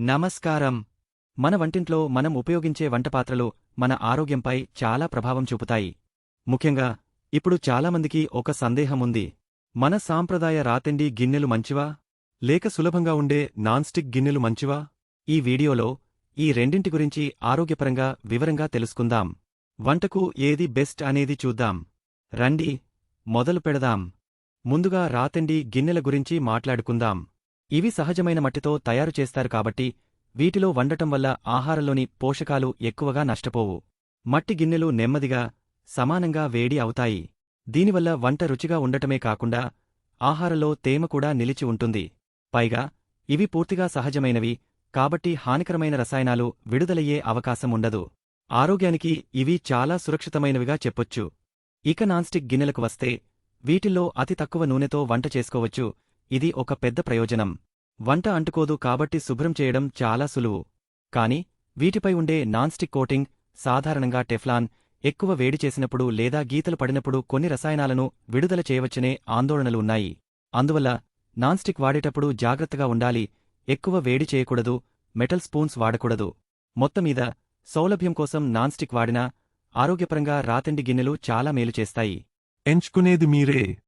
నమస్కారం. మన వంటింట్లో మనం ఉపయోగించే వంటపాత్రలు మన ఆరోగ్యంపై చాలా ప్రభావం చూపుతాయి. ముఖ్యంగా ఇప్పుడు చాలామందికి ఒక సందేహం ఉంది మన సాంప్రదాయ రాతిండి గిన్నెలు మంచివా? లేక సులభంగా ఉండే నాన్స్టిక్ గిన్నెలు మంచివా? ఈ వీడియోలో ఈ రెండింటి గురించి ఆరోగ్యపరంగా వివరంగా తెలుసుకుందాం. వంటకు ఏది బెస్ట్ అనేది చూద్దాం. రండి మొదలు పెడదాం. ముందుగా రాతండి గిన్నెల గురించి మాట్లాడుకుందాం. ఇవి సహజమైన మట్టితో తయారు చేస్తారు కాబట్టి వీటిలో వండటం వల్ల ఆహారంలోని పోషకాలు ఎక్కువగా నష్టపోవు. మట్టి గిన్నెలు నెమ్మదిగా సమానంగా వేడి అవుతాయి. దీనివల్ల వంట రుచిగా ఉండటమే కాకుండా ఆహారంలో తేమ కూడా నిలిచి ఉంటుంది. పైగా ఇవి పూర్తిగా సహజమైనవి కాబట్టి హానికరమైన రసాయనాలు విడుదలయ్యే అవకాశం ఉండదు. ఆరోగ్యానికి ఇవి చాలా సురక్షితమైనవిగా చెప్పొచ్చు. ఇక నాన్స్టిక్ గిన్నెలకు వస్తే వీటిల్లో అతి తక్కువ నూనెతో వంట చేసుకోవచ్చు. ఇది ఒక పెద్ద ప్రయోజనం. వంట అంటుకోదు కాబట్టి శుభ్రం చేయడం చాలా సులువు. కాని వీటిపై ఉండే నాన్స్టిక్ కోటింగ్ సాధారణంగా టెఫ్లాన్ ఎక్కువ వేడి చేసినప్పుడు లేదా గీతలు పడినప్పుడు కొన్ని రసాయనాలను విడుదల చేయవచ్చనే ఆందోళనలు ఉన్నాయి. అందువల్ల నాన్స్టిక్ వాడేటప్పుడు జాగ్రత్తగా ఉండాలి ఎక్కువ వేడి చేయకూడదు మెటల్ స్పూన్స్ వాడకూడదు. మొత్తమీద సౌలభ్యం కోసం నాన్స్టిక్ వాడినా ఆరోగ్యపరంగా రాతిండి గిన్నెలు చాలా మేలు చేస్తాయి. ఎంచుకునేది మీరే.